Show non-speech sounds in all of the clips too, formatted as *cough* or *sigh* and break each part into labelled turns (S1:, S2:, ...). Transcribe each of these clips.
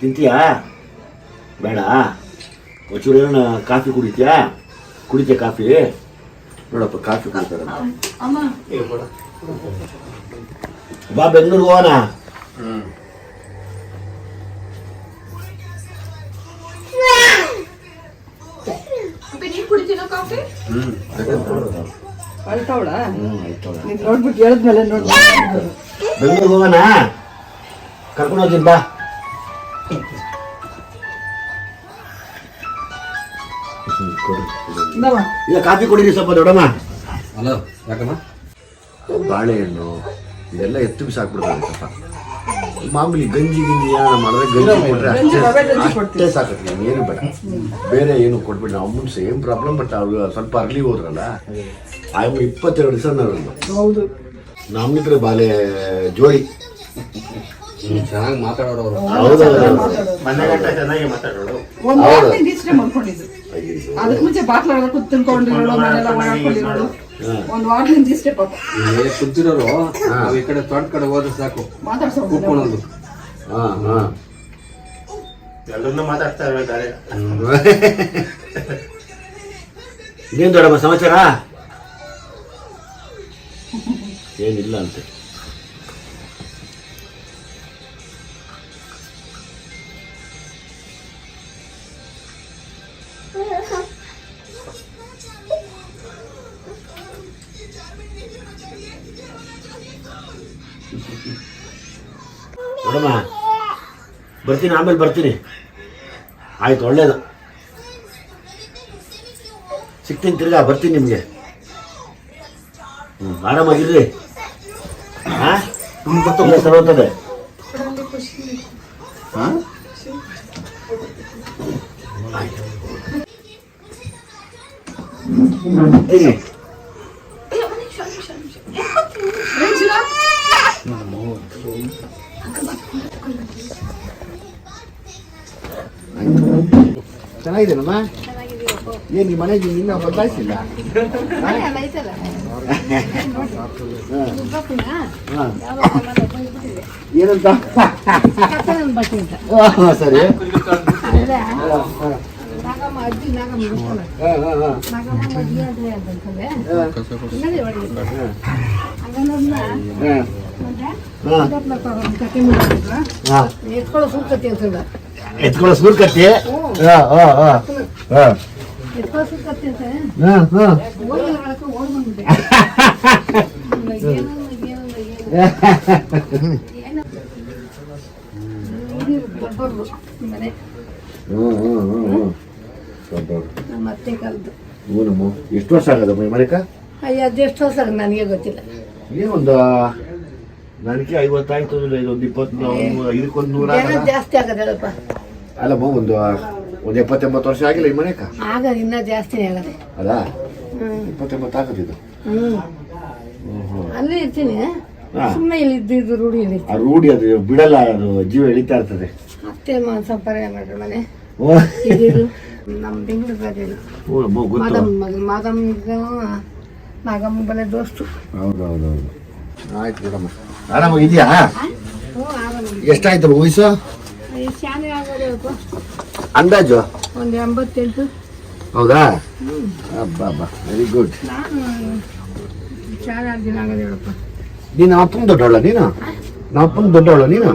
S1: ತಿಂತೀಯಾ? ಬೇಡ. ಒಂಚೂರು ಏನೋ ಕಾಫಿ ಕುಡಿತೀಯಾ? ಕುಡಿತೀಯ ಕಾಫಿ? ನೋಡಪ್ಪ ಕಾಫಿ ಕುಡಿತಾರೆ ಬಾ ಬೆಂಗಳೂರಿಗೆ ಹೋಗೋಣ.
S2: ಅಪ್ಪ ನೀನ್ ಕುಡಿತೀನೋ ಕಾಫಿ?
S3: ಅಳ್ತಾವಳ?
S1: ಹ್ಞೂ ಆಯ್ತು.
S3: ನೀನ್ ನೋಡ್ಬಿಟ್ಟು ಹೇಳಿದ್ಮೇಲೆ ನೋಡ್ಬಿಟ್ಟು
S1: ಬೆಂಗಳೂರಿಗೆ ಹೋಗೋಣ? ಕರ್ಕೊಂಡು ಹೋಗ್ತೀನಿ ಬಾ ಹ್ಮ್, ಕೊಡು.
S3: ಇಂದಮ್ಮ
S1: ಇಲ್ಲ ಕಾಫಿ ಕುಡೀರಿ ಸ್ವಲ್ಪ ದೊಡ್ಡಮ್ಮ
S4: ಹಲೋ ಯಾಕಮ್ಮ
S1: ಬಾಳೆಹಣ್ಣು ಇದೆಲ್ಲ ಎತ್ತು ಬಿಸಾಕ್ಬಿಡ್ತಾರೆ ಸ್ವಲ್ಪ ಮಾಮೂಲಿ ಗಂಜಿ ಗಿಂಜಿ ಏನಾರ ಮಾಡಿದ್ರೆ ಗಂಜಿ ಕೊಟ್ರೆ
S3: ಗಂಜಿ ರವೆ ಗಂಜಿ
S1: ಅಷ್ಟೇ
S3: ಕೊಡ್ತೀವಿ.
S1: ಅಷ್ಟೇ ಸಾಕತ್ತೆ ಏನು ಬೇಡ ಬೇರೆ ಏನು ಕೊಟ್ಬಿಡಿ ನಾವು ಅಮ್ಮನ ಸೇಮ್ ಪ್ರಾಬ್ಲಮ್ ಬಟ್ ಅವ್ರು ಸ್ವಲ್ಪ ಅರ್ಲಿ ಹೋದ್ರಲ್ಲ ಆಯಮ್ಮ ಇಪ್ಪತ್ತೆರಡು ದಿವಸ ನಾವು
S3: ಹೌದು
S1: ನಮ್ಮಿದ್ರೆ ಬಾಲೆ ಜೋಡಿ
S4: ಚೆನ್ನಾಗಿ ಮಾತಾಡೋರು
S5: ಚೆನ್ನಾಗಿ
S3: ಒಂದ್ ಮಾಡ್ಕೊಂಡಿದ್ದು ಅದಕ್ಕೆ ಮುಂಚೆ ಬಾಕ್ಲ ಕೂತ್ ತಿನ್ಕೊಂಡಿರೋಳು ಮನೆಲ್ಲ ಮಾಡ್ಕೊಂಡಿರೋಳು ಒಂದ್ ವಾರದಿಂದ ಇಷ್ಟೇ ಪಾಪ.
S4: ಏ ಕುಂತಿರೋರು? ನಾವು ಈ ಕಡೆ ತೋಟ ಕಡೆ ಹೋದ್ರೆ ಸಾಕು.
S3: ಮಾತಾಡ್ಸೋ
S4: ಕೂತ್ಕೊಳ್ಳೋದು.
S1: ಹಾ ಹಾ.
S5: ಎಲ್ಲರನ್ನೂ ಮಾತಾಡ್ತಾ
S1: ಇರ್ಬೇಕಾರೆ ದೊಡ್ಡಮ್ಮ ಸಮಾಚಾರ? ಏನಿಲ್ಲ ಅಂತೆ. ನೋಡಮ್ಮ ಬರ್ತೀನಿ ಆಮೇಲೆ ಬರ್ತೀನಿ. ಆಯ್ತು ಒಳ್ಳೇದು. ಸಿಗ್ತೀನಿ ತಿರ್ಗಾ ಬರ್ತೀನಿ ನಿಮಗೆ. ಹ್ಞೂ ಆರಾಮಾಗಿರ್ರಿ. ಹಾಂ ನಿಮ್ಗೆ ಗೊತ್ತು ಸರ್ ಹೋಗ್ತದೆ. ಹಾಂ ಬರ್ತೀನಿ ಚೆನ್ನಾಗಿದ್ದೇನಮ್ಮ? ಏನು ನಿಮ್ಮ ಮನೆಗೆ ಇನ್ನೂ ಬದಲಾಯಿಸಿಲ್ಲ ಏನಂತ? ಸರಿ.
S3: ಎತ್ಕೊಳ್ಳೋ ಸುಂಕತಿ ಅಂತ
S1: ಎತ್ಕೊಳ್ಳೋ ಸೂರ್ ಕತ್ತಿ ಹಾ, ಹಾ, ಹಾ. ಹಾ.
S3: ಎತ್ಕೊಳ್ಳೋ ಸುಂಕತಿ ಅಂತ
S1: ಹಾ, ಹಾ.
S3: ಓಡಿ ಒಳಕ್ಕೆ ಓಡ್ ಬಂದ್ಬಿಟ್ಟೆ ಏನು ಏನು ಏನು ದೊಡ್ಡವ್ರು ಮನೆ
S1: ಹ್ಮ್, ಹ್ಮ್, ಹ್ಮ್, ಹ್ಮ್. ದೊಡ್ಡವ್ರು.
S3: ನಮ್ಮ ಅತ್ತೆ ಕಾಲದ್ದು
S1: ಹೂನಮ್ಮ ಎಷ್ಟು ವರ್ಷ ಆಗದಮ್ಮ ಈ ಮನೆಕ
S3: ಅಯ್ಯ ಅದೆಷ್ಟು ಹೊಸ ನನಗೆ ಗೊತ್ತಿಲ್ಲ.
S1: ಏನೊಂದು ನನಗೆ ಐವತ್ತಾಯ್ತು ಇದೊಂದು ಇಪ್ಪತ್ತು ಇದಕ್ಕೊಂದು ನೂರ
S3: ಜನ ಜಾಸ್ತಿ ಆಗದಲ್ಲಪ್ಪ. ಹೇಳಪ್ಪ
S1: ಅಲ್ಲಮ್ಮ ಒಂದು ಒಂದು ಎಪ್ಪತ್ತೆಂಬತ್ತು ವರ್ಷ ಆಗಿಲ್ಲ ಈ ಮನೆಕ
S3: ಆಗ ಇನ್ನ ಜಾಸ್ತಿನೇ ಆಗದೆ.
S1: ಅಲ್ಲ? ಇಪ್ಪತ್ತೆಂಬತ್ತು ಆಗದಿದ್ದು
S3: ಹ್ಮ್. ಅಲ್ಲೇ ಇರ್ತೀನಿ. ಸುಮ್ಮನೆ ಇಲ್ಲಿ ಇದ್ದಿದ್ದು ರೂಢಿ ಇಲ್ಲಿ
S1: ಆ ರೂಢಿ ಅದು ಬಿಡಲ್ಲ ಅದು ಜೀವ ಎಳಿತಾ ಇರ್ತದೆ.
S3: ಅತ್ತೆ ಮಾಂಸ ಪರ್ಯ ಮಾಡ್ರಿ ಮನೆ. ನಮ್ಮ ಬೆಂಗಳೂರು ಮಾದಮ್ ನಾಗಮ್ಮ ಬಲೆ ದೋಸ್ತು
S1: ಹೌದು ಹೌದು ಹೌದು ಆಯ್ತು ಬಿಡಮ್ಮ. ಆರಾಮಾಗಿದ್ಯಾ
S3: ಹ್ಞೂ ಆರಾಮ.
S1: ಎಷ್ಟಾಯ್ತು ವಯಸ್ಸು? ಅಂದಾಜು?
S3: ಒಂದು ಎಂಬತ್ತೆಂಟು.
S1: ಹೌದಾ? ಅಬ್ಬಾ ಅಬ್ಬಾ ವೆರಿ ಗುಡ್
S3: ನಾನು
S1: ಅಪ್ಪನ ದೊಡ್ಡವಳ ನೀನು? ನಮ್ಮ ಅಪ್ಪನ ದೊಡ್ಡವಳು ನೀನು?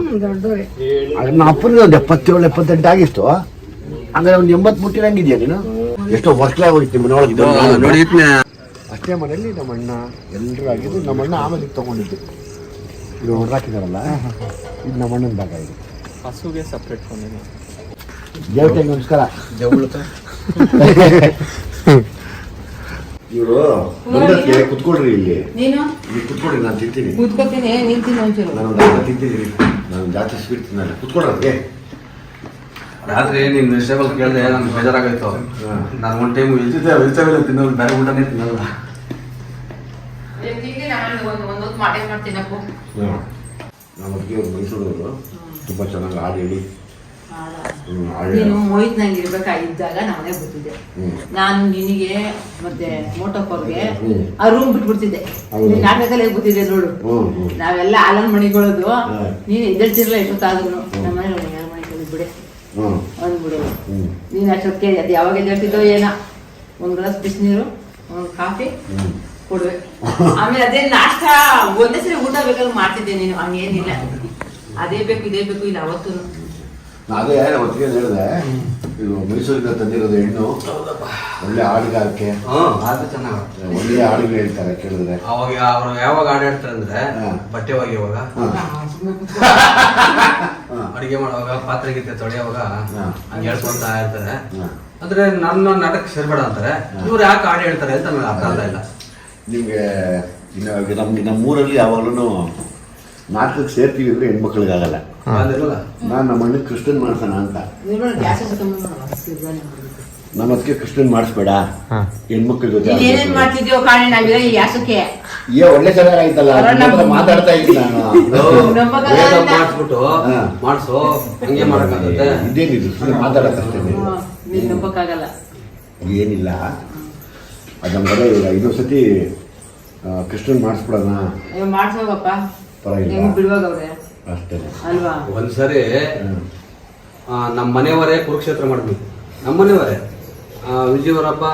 S1: ನಮ್ಮ ಅಪ್ಪನಿಗೆ ಒಂದು ಎಪ್ಪತ್ತೇಳು ಎಪ್ಪತ್ತೆಂಟು ಆಗಿತ್ತು ಹಂಗಾರೆ ಒಂದು ಎಂಬತ್ತು ಮುಟ್ಟಿರಂಗಿದ್ಯಾ ನೀನು? ಎಷ್ಟೋ ವರ್ಷ ಹೋಗಿತ್ತು ಮನೆಯೊಳಗೆ
S4: ನೋಡಿ
S1: ಅಷ್ಟೇ ಮನೆಯಲ್ಲಿ ನಮ್ಮ ಅಣ್ಣ ಎಲ್ಲರೂ ಆಗಿದ್ದು ನಮ್ಮ ಅಣ್ಣ ಆಮೇಲೆ ತಗೊಂಡಿದ್ದು. ಇದು ಹೊಡ್ರಾಕಿದಾರಲ್ಲ ಇದು ನಮ್ಮ ಅಣ್ಣನ ಭಾಗ ಇದು.
S5: ಹಸುಗೆ ಸಪ್ರೇಟ್ ಫೋನ್
S1: ದೇವತೆಗೆ ನಮಸ್ಕಾರ. ಇವರು ಬಂದಕ್ಕೆ ಕುತ್ಕೊಳ್ರಿ ಇಲ್ಲಿ.
S2: ನೀನು?
S1: ಇಲ್ಲಿ ಕುತ್ಕೊಳ್ರಿ ನಾನು ತಿಂತೀನಿ.
S2: ಕೂತ್ಕೋತೀನಿ ನಿಂತೀನಿ ಒಂಚೂರು.
S1: ನಾನು ತಿಂತೀನಿ ನಾನು ಜಾತಿ ಸ್ವೀಟ್ ತಿನ್ನಲ್ಲ ಕುತ್ಕೊಳ್ರಿ
S4: ರಾತ್ರಿ ನೀನ್ ವೆಜಿಟೇಬಲ್ ಕೇಳಿದೆ ನನ್ಗೆ ಬೇಜಾರಾಗೋಯ್ತು. ನಾನು ಒಂದು ಟೈಮ್ ವೆಜಿಟೇಬಲ್ ವೆಜಿಟೇಬಲ್ ತಿನ್ನೋದು ಬೇರೆ ಊಟನೇ ತಿನ್ನಲ್ಲ.
S1: ನಮ್ಮ ಅದಕ್ಕೆ ಮೈಸೂರವರು. ತುಂಬ ಚೆನ್ನಾಗಿ ಹಾಡು ಹೇಳಿ.
S2: ನೀನು
S1: ಹೇಳಿ.
S2: ಮೋಹಿತ್ ನಂಗೆ ಇರ್ಬೇಕಾಗಿದ್ದಾಗ ನಾನೇ ಬರ್ತಿದ್ದೆ. ನಾನು ನಿನಗೆ ಮತ್ತೆ ಮೋಟಪ್ಪವ್ರಿಗೆ. ಆ ರೂಮ್ ಬಿಟ್ಬಿಡ್ತಿದ್ದೆ. ನಾಟಕದಲ್ಲಿ ಹೋಗ್ಬಿಟ್ಟಿದ್ದೆ ನೋಡು. ನಾವೆಲ್ಲ ಆಲನ್ ಮಣಿಗಳದು. ನೀನ್ ಎದ್ದೇಳ್ತಿರ್ಲಿಲ್ಲ ಎಷ್ಟೊತ್ತಾದ್ರು. ನಮ್ಮ ಮನೇಲಿ ಬಿಡೆ
S1: ಹ್ಞೂ
S2: ಅಂದ್ಬಿಡು ನೀನು ಅಷ್ಟೊತ್ತಿಗೆ ಅದು ಯಾವಾಗ ಎದ್ದೇಳ್ತಿದ್ದೋ ಏನೋ. ಒಂದು ಗ್ಲಾಸ್ ಬಿಸಿನೀರು ಒಂದು ಕಾಫಿ ಕೊಡುವೆ. *laughs* ಆಮೇಲೆ ಅದೇ ನಾಷ್ಟ ಒಂದೇ ಸರಿ ಊಟ ಬೇಕಾದ್ರೆ ಮಾಡ್ತಿದ್ದೆ ನೀನು. ಹಂಗೇನಿಲ್ಲ. ಅದೇ ಬೇಕು ಇದೇ ಬೇಕು ಇಲ್ಲ ಅವತ್ತು.
S1: ಅದೇ ಅವತ್ತಿಗೆ ಹೇಳಿದೆ. ಇದು ಮೈಸೂರಿಂದ ತಂದಿರೋದು ಹೆಣ್ಣು. ಒಳ್ಳೆ ಹಾಡುಗಾರಿಕೆ
S4: ಹ್ಮ್ ಅದು ಚೆನ್ನಾಗ
S1: ಒಳ್ಳೆ ಹಾಡುಗಳು ಹೇಳ್ತಾರೆ ಕೇಳಿದ್ರೆ.
S4: ಅವಾಗ ಅವ್ರು ಯಾವಾಗ ಆಡಾಡ್ತಾರೆ ಅಂದ್ರೆ
S1: ಹಾ.
S4: ಬಟ್ಟೆ ಒಗೆಯುವಾಗ? *laughs* ಅಡಿಗೆ ಮಾಡುವಾಗ ಪಾತ್ರೆ ಗೀತೆ ತೊಳೆಯುವಾಗ
S1: ಹಂಗ
S4: ಹಂಗೆ ಹೇಳ್ಕೊಂತ ಇರ್ತಾರೆ. ಅಂದ್ರೆ ನನ್ನ ನಾಟಕ ಸೇರ್ಬೇಡ ಅಂತಾರೆ. ಇವ್ರು ಯಾಕೆ ಹಾಡು ಹೇಳ್ತಾರೆ ಅಂತ ನನಗೆ ಅರ್ಥ ಆಗ್ತಾ ಇಲ್ಲ.
S1: ನಿಮಗೆ ಇನ್ನು ನಮ್ಗೆ ನಮ್ಮೂರಲ್ಲಿ ಯಾವಾಗಲೂ ನಾಟಕಕ್ಕೆ ಸೇರ್ತೀವಿ ಅಂದ್ರೆ ಹೆಣ್ಮಕ್ಳಿಗಾಗಲ್ಲ.
S4: ಆಗಲ್ಲ
S1: ನಾನು ನಮ್ಮ ಅಣ್ಣ ಕೃಷ್ಣನ್ ಮಾಡ್ತಾನ ಅಂತ. ನಮ್ಮ ಅದಕ್ಕೆ ಕೃಷ್ಣನ್ ಮಾಡಿಸ್ಬೇಡ. ಹೆಣ್ಮಕ್ಳ ಜೊತೆ
S2: ಏನೇನ್ ಮಾಡ್ತಿದ್ಯೋ ಈ
S1: ಏ ಒಳ್ಳೆ ಚೆನ್ನಾಗ್ ಆಯ್ತಲ್ಲ ಹತ್ರ ಮಾತಾಡ್ತಾ ಇದ್ದೀನಿ ನಾನು.
S4: ಮಾಡಿಸ್ಬಿಟ್ಟು ಮಾಡ್ಸೋ ಹಂಗೆ ಇದೇನಿದ್ರು
S1: ಇದೇನಿದು? ಸುಮ್ಮನೆ ಮಾತಾಡಕ್ಕಷ್ಟೇ
S2: ಹ್ಮ್, ನೀನ್ ನಂಬಕ್ಕಾಗಲ್ಲ.
S1: ಏನಿಲ್ಲ. ಅದನ್ನ ನಮ್ಗೆಲ್ಲ ಇವಾಗ ಇನ್ನೊಂದು ಸತಿ ಕೃಷ್ಣನ್ ಮಾಡಿಸ್ಬಿಡೋಣ.
S2: ಅಯ್ಯೋ ಮಾಡ್ಸೋಗಪ್ಪ.
S1: ಪರವಾಗಿಲ್ಲ.
S2: ಹೆಂಗ್ ಬಿಡುವಾಗವ್ರೆ
S1: ಅಷ್ಟೇ.
S2: ಅಲ್ವಾ?
S4: ಒಂದ್ಸರಿ ನಮ್ಮ ಮನೆಯವರೇ ಕುರುಕ್ಷೇತ್ರ ಮಾಡ್ಬೇಕು. ನಮ್ಮ ಮನೆಯವರೇ. ಆ, ವಿಜಯವರಪ್ಪ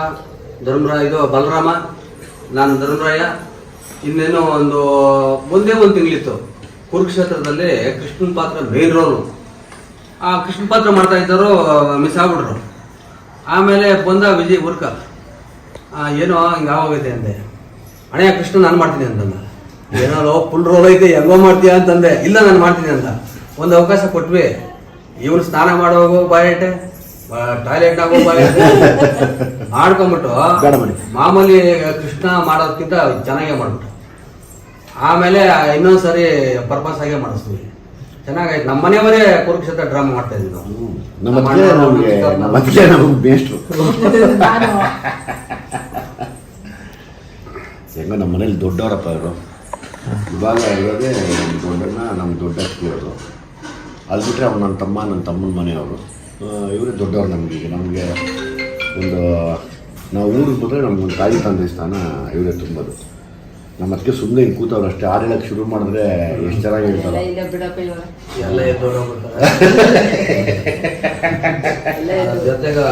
S4: ಧರ್ಮರಾಯ ಇದು ಬಲರಾಮ, ನಾನು ಧರ್ಮರಾಯ. ಇನ್ನೇನೋ ಒಂದು, ಒಂದೇ ಒಂದು ತಿಂಗಳಿತ್ತು. ಕುರುಕ್ಷೇತ್ರದಲ್ಲಿ ಕೃಷ್ಣನ ಪಾತ್ರ ಮೇನ್ ರೋಲು ಆ ಕೃಷ್ಣ ಪಾತ್ರ ಮಾಡ್ತಾ ಇದ್ದವರು ಮಿಸ್ ಆಗ್ಬಿಟ್ರು. ಆಮೇಲೆ ಬಂದ ವಿಜಯ್ ಬುರ್ಕ ಏನೋ ಹಿಂಗೆ ಯಾವಾಗೈತೆ ಅಂದೆ. ಅಣೆಯ ಕೃಷ್ಣ, ನಾನು ಮಾಡ್ತೀನಿ ಅಂತಂದ. ಏನೋ ಫುಲ್ ರೋಲ್ ಐತೆ, ಹೆಂಗೋ ಮಾಡ್ತೀಯ ಅಂತಂದೆ. ಇಲ್ಲ, ನಾನು ಮಾಡ್ತೀನಿ ಅಂತ ಒಂದು ಅವಕಾಶ ಕೊಟ್ವಿ. ಇವನು ಸ್ನಾನ ಮಾಡೋಗೋ ಬಾಯಟೆ ಟಾಯ್ಲೆಟ್ನಾಗ *laughs* ಆಡ್ಕೊಂಬಿಟ್ಟು. ಮಾಮೂಲಿ ಕೃಷ್ಣ ಮಾಡೋದಕ್ಕಿಂತ ಚೆನ್ನಾಗೇ ಮಾಡ್ಬಿಟ್ಟು ಆಮೇಲೆ ಇನ್ನೊಂದ್ಸರಿ ಪರ್ಪಸ್ ಆಗೇ ಮಾಡಿಸ್ತೀವಿ ಚೆನ್ನಾಗಾಯ್ತು. ನಮ್ಮ ಮನೆಯವರೇ ಕುರುಕ್ಷೇತ್ರ ಡ್ರಾಮಾ ಮಾಡ್ತಾ ಇದ್ವಿ ನಾವು.
S1: ನಮ್ಮ ಹೆಂಗೋ ಮನೇಲಿ ದೊಡ್ಡವರಪ್ಪ ಇವರು. ಇವಾಗ ಇರೋದೇ ನಮ್ಮ ದೊಡ್ಡಣ್ಣ ನಮ್ಮ ದೊಡ್ಡ ಅತ್ತಿಗೆಯವರು ಅಲ್ಲಿ ಬಿಟ್ಟರೆ ಅವ್ರು ನನ್ನ ತಮ್ಮ ನನ್ನ ತಮ್ಮನ ಮನೆಯವರು. ಇವರೇ ದೊಡ್ಡವ್ರು ನಮಗೆ ಈಗ ನಮಗೆ ಒಂದು ನಾವು ಊರಿಗೆ ಬಂದರೆ ಒಂದು ತಾಯಿ ತಂದೆ ಸ್ಥಾನ ಇವರೇ ತುಂಬೋದು. ನಮ್ಮ ಅದಕ್ಕೆ ಸುಮ್ಮನೆ ಹಿಂಗೆ ಕೂತವ್ರು ಅಷ್ಟೇ ಹಾಡು ಹೇಳಕ್ಕೆ ಶುರು ಮಾಡಿದ್ರೆ ಎಷ್ಟು ಚೆನ್ನಾಗಿ ಹೇಳ್ತಾರೆ.
S4: ಜೊತೆಗೆ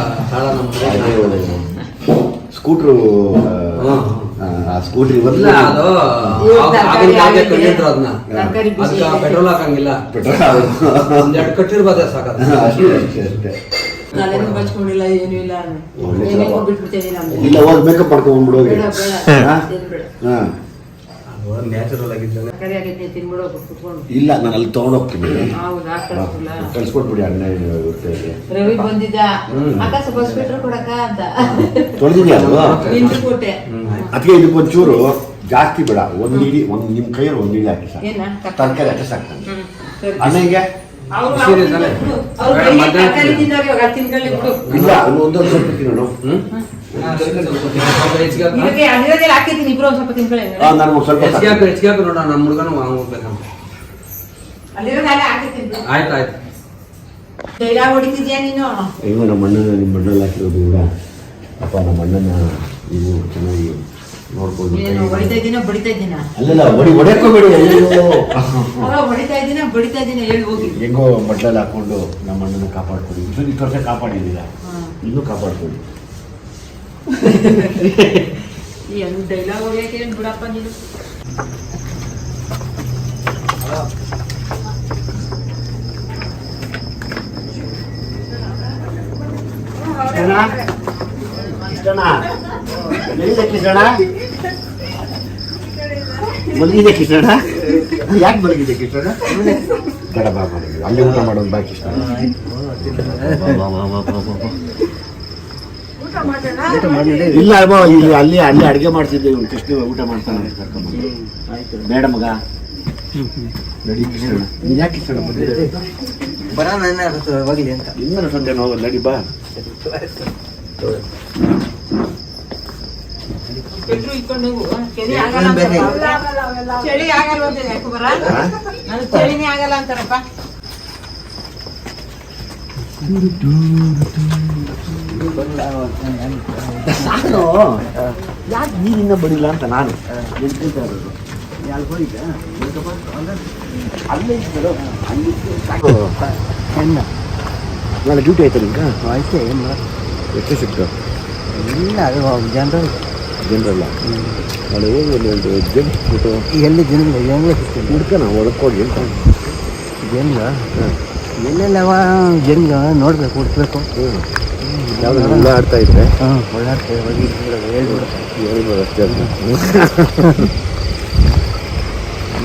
S1: ಸ್ಕೂಟ್ರು. ಆ ಸ್ಕೂಟ್ರ್
S4: ಇಲ್ಲ ಅದು ಆಗಿನ ಕಾಲಕ್ಕೆ. ಅದನ್ನ.
S2: ತರ್ಕಾರಿ ಬಿಸಿ
S4: ಅದಕ್ಕೆ ಪೆಟ್ರೋಲ್ ಹಾಕಂಗಿಲ್ಲ.
S1: ಪೆಟ್ರೋಲ್
S4: ಒಂದೆರಡು ಕಟ್ಟಿರ್ಬೋದೇ ಸಾಕದ.
S1: ಅಷ್ಟೇ ಅಷ್ಟೇ ಅಷ್ಟೇ.
S2: ನಾನೇನು ಬಚ್ಕೊಂಡಿಲ್ಲ ಏನೂ ಇಲ್ಲ
S1: ಒಳ್ಳೆ
S2: ಏನೇನೋ
S1: ಚಲೋ.
S2: ಬಿಟ್ಬಿಡ್ತೇನೆ ನಮ್ಗೆ
S1: ಇಲ್ಲ ಹೋಗಿ ಮೇಕಪ್ ಮಾಡ್ಕೊಂಡ್ಬಿಡು ಹೋಗಿ.
S2: ಬೇಡ ಬೇಡ.
S1: ಹಾ?
S2: ಏನ್ ಬೇಡ.
S1: ಹಾಂ.
S4: ನ್ಯಾಚುರಲ್ ಆಗಿದ್ದಾನೆ.
S1: ಇಲ್ಲ ನಾನು ಅಲ್ಲಿ ತಗೊಂಡೋಗ್ತೀನಿ. ಕಳ್ಸ್ಕೊಟ್ಬಿಡಿ ಅಣ್ಣ
S2: ರವಿ ಬಂದಿದ್ದ.
S1: ತೊಳೆದಿದ್ಯಾ ಅದಕ್ಕೆ ಇದಕ್ಕೆ ಒಂಚೂರು ಜಾಸ್ತಿ ಬೇಡ. ಒಂದು ಇಡಿ ಒಂದು ನಿಮ್ಮ ಕೈಯಲ್ಲಿ ಒಂದು ಇಡಿ ಹಾಕಿ ಸಾಕು. ತರಕಾರಿ ಅಷ್ಟೇ ಸಾಕು.
S2: ಅಣ್ಣ ಹಿಂಗೆ?
S1: ಇಲ್ಲ ಒಂದೊಂದು ಸ್ವಲ್ಪ ತಿನ್ನೋಣ
S4: ಹ್ಮ್ ಹೆಚ್ಚಿಗೆ ಹಾಕು.
S2: ಇದಕ್ಕೆ ಅದಿರೋದೆಲ್ಲ ಹಾಕಿದ್ದೀನಿ ಇಬ್ರು ಸ್ವಲ್ಪ ತಿನ್ಕೊಳ್ಳಿ
S1: ನಾನು ಸ್ವಲ್ಪ
S4: ಹೆಚ್ಚಿಗೆ ಹಾಕು ಹೆಚ್ಚಿಗೆ ಹಾಕು ನೋಡೋಣ ನಮ್ಮ ಹುಡುಗನು ಹೋಗ್ಬೇಕಂತ. ಆಯ್ತು ಆಯ್ತು.
S2: ಡೈಲಾಗ್ ಹೊಡಿತಿದ್ಯಾ ನೀನು?
S1: ಹೆಂಗೋ ನಮ್ಮ ಅಣ್ಣನ ನಿಮ್ಮ ಅಣ್ಣಲ್ಲಿ ಹಾಕಿರೋದು ಕೂಡ. ಅಪ್ಪ ನಮ್ಮ ಅಣ್ಣನ ನೀವು ಚೆನ್ನಾಗಿ ನೋಡ್ಕೊಂಡು
S2: ನೀನು ಹೊಡಿತಾ ಇದ್ದೀನ ಬಡಿತಾ ಇದ್ದೀನ?
S1: ಅಲ್ಲಲ್ಲ ಹೊಡಿ ಅಯ್ಯೋ.
S2: ಹೊಡಿತಾ ಇದ್ದೀನ ಬಡಿತಾ ಇದ್ದೀನ ಹೇಳಿ ಹೋಗಿ.
S1: ಹೆಂಗೋ ಬಟ್ಲಲ್ಲಿ ಹಾಕೊಂಡು ನಮ್ಮ ಅಣ್ಣನ ಕಾಪಾಡ್ಕೊಡಿ ಇದು ಇಷ್ಟು ವರ್ಷ ಕಾಪಾಡಿದ್ದೀರಾ?
S2: ಇನ್ನೂ
S1: ಇನ್ನೂ ಕಾಪಾಡ್ಕೊಳ್ಳಿ
S2: ಈ ಒಂದು ಡೈಲಾಗ್ ಹೊಡಿಯಕ್ಕೆ ಏನ್ ಬಿಡಪ್ಪ ನೀನು
S1: ಕೃಷ್ಣ ಕೃಷ್ಣಣ್ಣ ಎಲ್ಲಿದೆ ಕೃಷ್ಣಣ್ಣ ಮಲಗಿದೆ ಕೃಷ್ಣಣ್ಣ ಯಾಕೆ ಮಲಗಿದೆ ಕೃಷ್ಣಣ್ಣ ಬೇಡ ಬಾ ಮಲಗಿದೆ ಅಲ್ಲೇ ಊಟ ಮಾಡೋದು ಬಾ ಕೃಷ್ಣ ಬಾ, ಬಾ, ಬಾ, ಬಾ, ಬಾ, ಬಾ. ಇಲ್ಲ ಅಮ್ಮ ಇಲ್ಲಿ ಅಲ್ಲಿ ಅಲ್ಲಿ ಅಡುಗೆ ಮಾಡ್ತಿದ್ದೆ ಇವ್ನು. ಕೃಷ್ಣ ಊಟ ಮಾಡ್ತಾನೆ ಕರ್ಕೊಂಬಂದು ಬೇಡ ಮಗ. ನಡಿ ನೀನ್ ಯಾಕೆ
S5: ಅಂತ.
S1: ಇನ್ನೂ ಹೋಗೋದು ನಡಿ ಬಾ.
S2: ಚಳಿ ಆಗಲ್ಲ ಚಳಿನೇ ಆಗಲ್ಲ ಅಂತಾರಪ್ಪ.
S1: ನಾನು? ಯಾಕೆ ನೀರಿಂದ ಬಡಿಲ್ಲ ಅಂತ ನಾನು? ನಾಳೆ ಡ್ಯೂಟಿ ಆಯ್ತು ನಿಮ್ಗೆ
S6: ಆಯ್ತು ಏನು
S1: ಎಷ್ಟು ಸಿಕ್ತು?
S6: ಇಲ್ಲ ಅದು ಜನರಲ್.
S1: ಜನರಲ್ಲ? ನಾಳೆ ಹೋಗಿ ಒಂದು ಒಂದು ಜಂಪ್ ಫೋಟೋ
S6: ಎಲ್ಲಿ ಜನ ಹೆಂಗೆ ಸಿಗ್ತೀನಿ?
S1: ನಾವು ಒಳಕೋಗಿ ಅಂತ.
S6: ಜನಗ ಎಲ್ಲೆಲ್ಲವ ನೋಡಬೇಕು ಕುಡ್ಸ್ಬೇಕು ಹುಡ್ಕ್ಬೇಕು
S1: ಯಾವ್ದು ಎಲ್ಲ ಆಡ್ತಾ ಇದ್ರೆ?
S6: ಹೋಗಿ ಹೇಳ್ಬಿಡು.
S1: ಹೇಳ್ಬೋದು ಅಷ್ಟೇ ಅಂತ.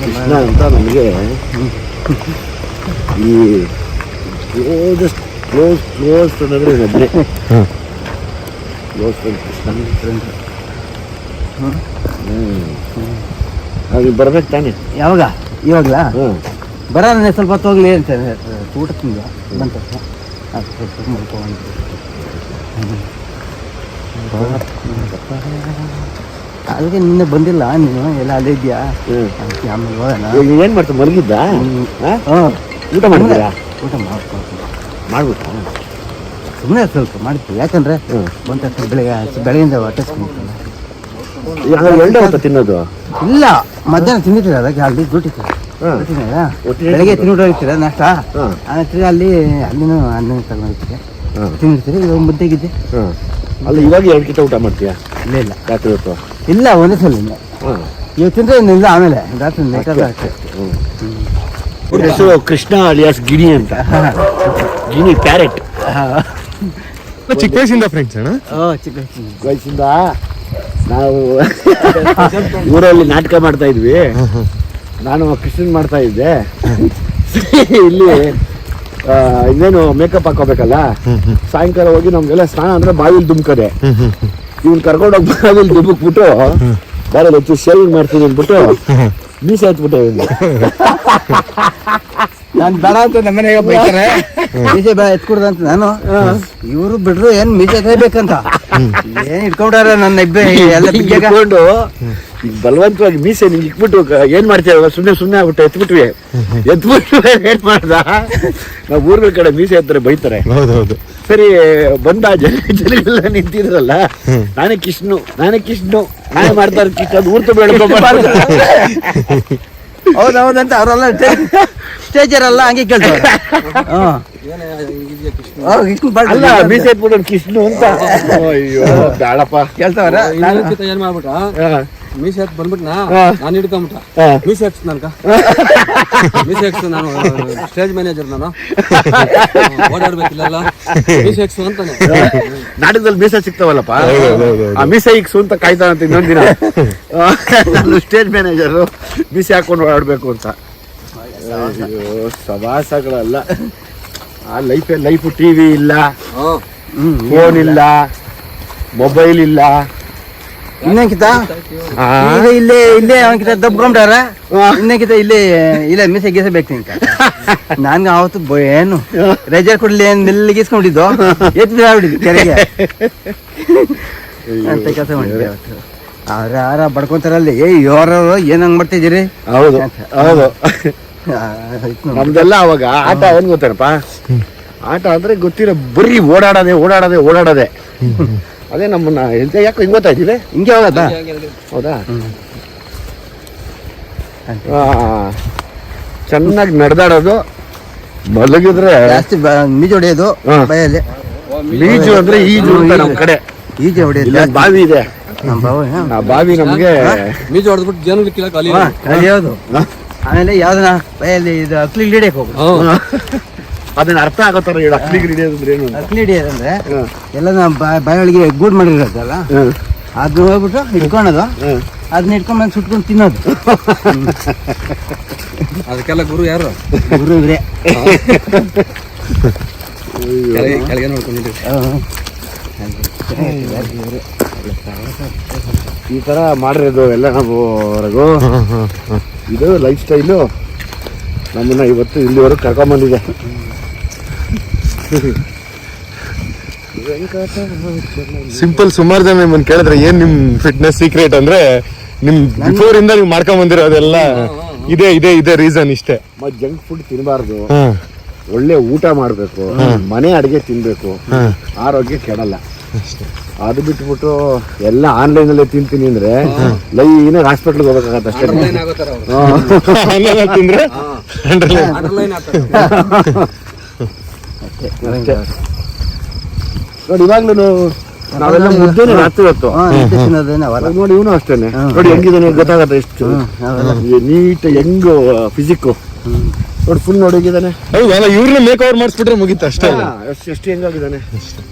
S1: ಕೃಷ್ಣ ಅಂತ ನಮಗೆ ಈ ಕ್ಲೋಸೆಸ್ಟ್ ಕ್ಲೋಸ್ ಕ್ಲೋಸ್ ಅನ್ನೋದ್ರೆ ಒಬ್ಬನೇ ಕ್ಲೋಸ್ ಫ್ರೆಂಡ್ ಕೃಷ್ಣ. ಫ್ರೆಂಡ್ ಹ್ಞೂ ಬರ್ಬೇಕು ತಾನೆ?
S6: ಯಾವಾಗ? ಇವಾಗಲಾ?
S1: ಹ್ಞೂ
S6: ಬರೋಣ ಸ್ವಲ್ಪ ಹೊತ್ತು ಹೋಗ್ಲಿ ಅಂತ ಊಟ ತಿಂದ ಬಂತ ಅದಕ್ಕೆ ನಿನ್ನೆ ಬಂದಿಲ್ಲ ನೀನು ಎಲ್ಲ ಅಲ್ಲೇ ಇದೆಯಾ
S1: ಏನ್
S6: ಅದಕ್ಕೆ ಆಮೇಲೆ ಹೋಗೋಣ.
S1: ಏನು ಮಾಡ್ತಾ ಮಲಗಿದ್ದ? ಊಟ ಮಾಡಿದ್ದೀರಾ?
S6: ಊಟ ಮಾಡ್ಕೊಳ್ತೀನಿ.
S1: ಮಾಡ್ಬಿಟ್ಟ?
S6: ಸುಮ್ಮನೆ ಸ್ವಲ್ಪ ಮಾಡ್ತೀವಿ ಯಾಕಂದ್ರೆ
S1: ಬಂತ
S6: ಬಂದ ತಕ್ಷಣ ಬೆಳಗ್ಗೆ ಬೆಳಗಿಂದ ಹೊಟ್ಟೆ ಸಿಗ್ತಲ್ಲ
S1: ಎರಡೇ ಹೊತ್ತ ತಿನ್ನೋದು?
S6: ಇಲ್ಲ ಮಧ್ಯಾಹ್ನ ತಿಂದಿದ್ದೀರ ಅದಕ್ಕೆ? ಅಲ್ಲಿ ಡ್ಯೂಟಿ ಬೆಳಗ್ಗೆ ತಿನ್ಬಿಟ್ಟು ಹೋಗ್ತೀರ ನಷ್ಟ? ಆಮೇಲೆ ಅಲ್ಲಿ ಅಲ್ಲಿನೂ ಅನ್ನ
S1: ಹಾಂ
S6: ತಿಂದಿರ್ತೀರಿ ಇವಾಗ ಮುದ್ದೆಗಿದ್ದೆ
S1: ಹಾಂ ಅಲ್ಲ ಇವಾಗ ಎರಡು ಕಿತ ಊಟ ಮಾಡ್ತೀಯಾ?
S6: ಇಲ್ಲ ಇಲ್ಲ.
S1: ರಾತ್ರಿ ಹೊತ್ತು?
S6: ಇಲ್ಲ ಒಂದೇ ಸಲ ಇಲ್ಲ
S1: ಹಾಂ.
S6: ಇವಾಗ ತಿಂದ್ರೆ ಇಲ್ಲ ಆಮೇಲೆ ರಾತ್ರಿ ಹ್ಞೂ ಅಷ್ಟೇ
S1: ಹೆಸರು ಕೃಷ್ಣ ಅಲಿಯಾಸ್ ಗಿಣಿ ಅಂತ. ಗಿಣಿ ಪ್ಯಾರೆಟ್.
S7: ಚಿಕ್ಕ ವಯಸ್ಸಿಂದ ಫ್ರೆಂಡ್ಸ್ ಅಣ್ಣ?
S6: ಓ ಚಿಕ್ಕ
S1: ವಯಸ್ಸಿಂದ. ನಾವು ಊರಲ್ಲಿ ನಾಟಕ ಮಾಡ್ತಾ ಇದ್ವಿ. ನಾನು ಕೃಷ್ಣನ್ ಮಾಡ್ತಾ ಇದ್ದೆ. ಇಲ್ಲಿ ಇನ್ನೇನು ಮೇಕಪ್ ಹಾಕೋಬೇಕಲ್ಲ? ಸಾಯಂಕಾಲ ಹೋಗಿ ನಮ್ಗೆಲ್ಲ ಸ್ನಾನ ಅಂದ್ರೆ ಬಾವಿಲಿ ದುಮ್ಕದೆ. ಇವ್ನು ಕರ್ಕೊಂಡೋಗಿ ಬಾವಿಲಿ ದುಮ್ಕ್ಬಿಟ್ಟು, ಬಾರಲ್ಲಿ ಹೆಚ್ಚು ಶೇವಿಂಗ್ ಮಾಡ್ತೀನಿ ಅಂದ್ಬಿಟ್ಟು, ಮೀಸ ಹತ್ಬಿಟ್ಟೆ ಇವ್ನು
S6: ನಾನ್ ಬೇಡ ಅಂತ ನಮ್ಮ ಮನೆಗೆ ಬೈತಾರೆ. ಮೀಸೆ ಬೇಡ ಎತ್ಕೊಡ್ದ ಅಂತ ನಾನು. ಇವರು ಬಿಡ್ರು ಏನ್ ಮೀಸೆ ಬೇಕಂತ ಏನ್ ಇಟ್ಕೊಂಡ್ರ ನನ್ನ ಇಬ್ಬೆ ಎಲ್ಲ
S1: ಇಟ್ಕೊಂಡು ಈಗ ಬಲವಂತವಾಗಿ ಮೀಸೆ ನಿಂಗೆ ಇಟ್ಬಿಟ್ಟು ಏನ್ ಮಾಡ್ತೀಯ? ಸುಮ್ಮನೆ ಸುಮ್ಮನೆ ಆಗ್ಬಿಟ್ಟು ಎತ್ಬಿಟ್ವಿ. ಎತ್ಬಿಟ್ಟು ಏನ್ ಮಾಡ್ದ? ನಾವು ಊರ್ಗಳ ಕಡೆ ಮೀಸೆ ಎತ್ತರೆ ಬೈತಾರೆ. ಸರಿ ಬಂದ ಜನ ಜನಗಳೆಲ್ಲ ನಿಂತಿದ್ರಲ್ಲ? ನಾನೇ ಕಿಷ್ಣು ನಾನೇ ಕಿಷ್ಣು. ನಾನೇ *laughs* ಮಾಡ್ತಾರೆ ಕಿಷ್ಣ ಅದು ಊರ್ತು ಬೇಡ್ಕೊಬಾರ್ದು
S6: ಹೌದೌದಂತ ಅವರೆಲ್ಲ ಸ್ಟೇಜರ್ ಹಂಗೆ ಕೇಳ್ತಾರೆ *laughs* ಬಾಳ್
S1: ಅಲ್ಲ ಮೀಸೆ ಕಿಷ್ಣು ಅಂತ. ಅಯ್ಯೋ ಬೇಡಪ್ಪ
S6: ಕೇಳ್ತಾವ್ರ? ನಾನು
S4: ಏನ್ ಮಾಡ್ಬಿಟ್ಟ
S1: ಹಾ,
S4: ಮೀಸೆ ಹತ್ ಬಂದ್ಬಿಟ್ನಾ?
S1: ಹಾ.
S4: ನಾನು ಹಿಡ್ಕೊಂಬಿಟ್ಟ
S1: ಹಾ.
S4: ಮೀಸೆ ಹಚ್ಚ ನನ್ಕ ಮೀಸೆ ಹಚ್ಚು ನಾನು ಸ್ಟೇಜ್ ಮ್ಯಾನೇಜರ್ ನಾನು. ಓಡಾಡ್ಬೇಕಿಲ್ಲ ಮೀಸೆ ಹಚ್ಚು ಅಂತಾನೆ.
S1: ನಾಟಕದಲ್ಲಿ ಮೀಸೆ ಸಿಗ್ತಾವಲ್ಲಪ್ಪ. ಆ ಮೀಸೆ ಇಕ್ಸು ಅಂತ ಕಾಯ್ತಾನಂತ ಇನ್ನೊಂದಿನ ದಿನ. ನಾನು ಸ್ಟೇಜ್ ಮ್ಯಾನೇಜರು ಮೀಸೆ ಹಾಕೊಂಡು ಓಡಾಡ್ಬೇಕು ಅಂತ. ಅಯ್ಯೋ ಸವಾಸಗಳಲ್ಲ. ಆ ಲೈಫೇ ಲೈಫ್ ಟಿವಿ ಇಲ್ಲ. ಫೋನ್ ಇಲ್ಲ. ಮೊಬೈಲ್ ಇಲ್ಲ.
S6: ಇನ್ನೇಕಿತ? ಇಲ್ಲೇ ಇಲ್ಲೇ ಅವನಕಿತ ದಬ್ಕೊಂಡಾರ ಇನ್ನೇಕಿತ ಇಲ್ಲೇ ಇಲ್ಲ ಮೀಸೆ ಗೀಸಬೇಕು ನಿಂಕ ನನ್ಗೆ ಅವತ್ತು ಏನು? ರೆಜರ್ ಕೊಡ್ಲಿ ಏನು ಮೆಲ್ಲಿಗೆ ಇಸ್ಕೊಂಡಿದ್ದು ಎತ್ ಬಿಡಿದ್ದು ಕೆರೆಗೆ. ಅಂತ ಕೆಲಸ ಅವತ್ತು ಅವ್ರ ಯಾರ ಬಡ್ಕೊಂತಾರಲ್ಲಿ? ಏ ಯೋರವ್ರು ಏನಂಗ್ ಮಾಡ್ತಿದ್ದೀರಿ?
S1: ಹೌದು ಹೌದು. ನಮ್ದೆಲ್ಲ ಅವಾಗ ಆಟ ಏನ್ ಗೊತ್ತೇನಪ್ಪ? ಆಟ ಅಂದ್ರೆ ಗೊತ್ತಿರೋ ಬರೀ ಓಡಾಡೋದೆ ಓಡಾಡೋದೆ ಓಡಾಡೋದೆ. ಅದೇ ನಮ್ಮನ್ನ ಎಂತ ಯಾಕೆ ಹಿಂಗ್ ಗೊತ್ತಾ ಇದ್ದೀವಿ
S6: ಹಿಂಗೆ ಹೋಗದ
S1: ಹೌದಾ? ಆ, ಚೆನ್ನಾಗಿ ನಡೆದಾಡೋದು ಮಲಗಿದ್ರೆ
S6: ಜಾಸ್ತಿ ಮೀಜು ಮೀಜ ಹೊಡೆಯೋದು. ಬಯಲಿ
S1: ಈಜು ಅಂದ್ರೆ ಈಜು. ನಮ್ಮ ನಮ್ ಕಡೆ.
S6: ಈಜೆ ಹೊಡೆಯೋದು
S1: ಬಾವಿ ಇದೆ.
S6: ನಮ್ಮ ಬಾವ
S1: ಆ ಬಾವಿ ನಮ್ಗೆ
S4: ಮೀಜು ಹೊಡೆದ್ಬಿಟ್ಟು
S6: ಜನ ಆಮೇಲೆ ಯಾವ್ದನ್ನ ಬಯಲಿ ಇದು ಅಕ್ಲಿ ಹಿಡಿಯಕ್ ಹೋಗುದು
S1: ಅದನ್ನ ಅರ್ಥ ಆಗೋ ಹೇಳಿ ಅಕ್ಲಿ ಅಕ್ಲಿಗೆ ಹಿಡಿಯೋದು ಅಂದ್ರೆ ಏನು.
S6: ಅಕ್ಲಿ ಹಿಡಿಯೋದಂದ್ರೆ. ಎಲ್ಲ ನಾವು ಬಾಯೊಳಗೆ ಗೂಡ್ ಮಾಡಿರೋದಲ್ಲ?
S1: ಅದು
S6: ಅದನ್ನ ಹೋಗ್ಬಿಟ್ಟು ಇಟ್ಕೊಳೋದು. ಅದನ್ನ ಇಟ್ಕೊಂಡ್ ಬಂದು ಸುಟ್ಕೊಂಡು ತಿನ್ನೋದು. *laughs*
S4: ಅದಕ್ಕೆಲ್ಲ ಗುರು ಯಾರು?
S6: ಗುರು ಇವ್ರೆ.
S4: ಕೆಳಗೆ ನೋಡ್ಕೊಂಡಿದ್ದೀವಿ
S1: ಈ ತರ ಮಾಡಿರೋದು ಎಲ್ಲ ನಾವು ರಘು. ಇದು ಲೈಫ್ ಸ್ಟೈಲು ನಮ್ಮನ್ನ ಇವತ್ತು ಇಲ್ಲಿವರೆಗೂ ಕರ್ಕೊಂಬಂದಿದೆ.
S7: ಸಿಂಪಲ್ ಸುಮಾರು ಜನ ನಿಮ್ಮನ್ನು ಕೇಳಿದ್ರೆ ಏನು ನಿಮ್ಮ ಫಿಟ್ನೆಸ್ ಸೀಕ್ರೆಟ್ ಅಂದ್ರೆ ನಿಮ್ಮ ಬಿಫೋರ್ ಇಂದ ನೀವು ಮಾಡ್ಕೊಂಡ್ ಬಂದಿರೋದೆಲ್ಲ ಇದೇ ಇದೇ ಇದೇ ರೀಸನ್ ಇಷ್ಟೇ.
S1: ಜಂಕ್ ಫುಡ್ ತಿನ್ನಬಾರ್ದು ಒಳ್ಳೆ ಊಟ ಮಾಡಬೇಕು. ಮನೆ ಅಡುಗೆ ತಿನ್ನಬೇಕು ಆರೋಗ್ಯ ಕೆಡಲ್ಲ. ಅದು ಬಿಟ್ಬಿಟ್ಟು ಎಲ್ಲ ಆನ್ಲೈನ್ ಅಲ್ಲೇ ತಿಂತೀನಿ ಅಂದ್ರೆ ಲೈನ್ ಹಾಸ್ಪಿಟ್ಲ್ಗೆ ಹೋಗ್ಬೇಕಾಗತ್ತೆ ಅಷ್ಟೇ.
S7: ತಿಂದ್ರೆ
S1: ನೋಡಿ ಇವಾಗ್ಲೂ ನಾವೆಲ್ಲ ಮುದ್ದೇನೆ ರಾತ್ರಿ ಹೊತ್ತು. ನೋಡಿ ಇವನು ಅಷ್ಟೇನೆ. ನೋಡಿ ಹೆಂಗಿದಾನೆ ಗೊತ್ತಾಗತ್ತೆ ಎಷ್ಟು. ನೀಟ್ ಹೆಂಗ್ ಫಿಸಿಕ್ ನೋಡಿ ಫುಲ್ ನೋಡಿ ಹೋಗಿದ್ದಾನೆ.
S7: ಅಲ್ಲ ಇವ್ರನ್ನ ಮೇಕ್ ಓವರ್ ಮಾಡಿಸ್ಬಿಟ್ರೆ ಮುಗೀತು ಅಷ್ಟೇ ಅಲ್ಲ
S1: ಎಷ್ಟು ಎಷ್ಟು ಹೆಂಗಾಗಿದ್ದಾನೆ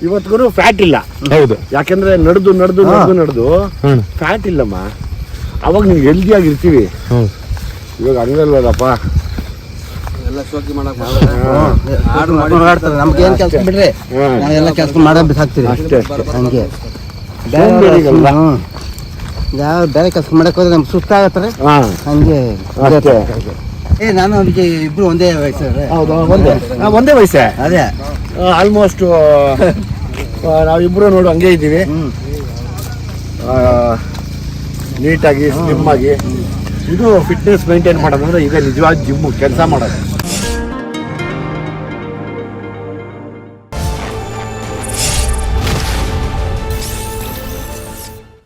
S1: ಇವತ್ತಿಗೂ ಫ್ಯಾಟ್ ಇಲ್ಲ.
S7: ಹೌದು.
S1: ಯಾಕಂದ್ರೆ ನಡೆದು ನಡೆದು ನಡೆದು ನಡೆದು. ಫ್ಯಾಟ್ ಇಲ್ಲಮ್ಮ. ಅವಾಗ ನೀವು ಹೆಲ್ದಿ ಆಗಿರ್ತೀವಿ.
S7: ಹೌದು.
S1: ಇವಾಗ ಹಂಗಲ್ವಲ್ಲಪ್ಪ
S4: ಎಲ್ಲ ಶೋಕಿ ಮಾಡಕ್
S6: ನಮ್ಗೆ ಏನು ಕೆಲಸ ಬಿಡ್ರಿ. ನಾವೆಲ್ಲ ಕೆಲಸ ಮಾಡೋ ಬಿಸಾಕ್ತೀವಿ
S1: ಅಷ್ಟೇ.
S6: ಹಂಗೆ. ಬೇರೆ ಕೆಲಸ ಮಾಡಕ್ ಹೋದ್ರೆ ನಮ್ಗೆ ಸುಸ್ತಾಗತ್ತಾರೆ ಹಂಗೆ
S1: ಅಷ್ಟೇ.
S6: ಏ ನಾನು ಅವನಿಗೆ ಇಬ್ರು ಒಂದೇ ವಯಸ್ಸು.
S1: ಹೌದು? ಒಂದೇ? ಆ, ಒಂದೇ ವಯಸ್ಸೇ?
S6: ಅದೇ.
S1: ಆಲ್ಮೋಸ್ಟ್ ನಾವಿಬ್ರು ನೋಡು ಹಂಗೆ ಇದ್ದೀವಿ.
S6: ಹ್ಮ್.
S1: ನೀಟಾಗಿ ಸ್ಲಿಮ್ ಆಗಿ ಇದು ಫಿಟ್ನೆಸ್ ಮೇಂಟೈನ್ ಮಾಡೋದಂದ್ರೆ ಈಗ ನಿಜವಾದ ಜಿಮ್ಮು ಕೆಲಸ ಮಾಡೋದು.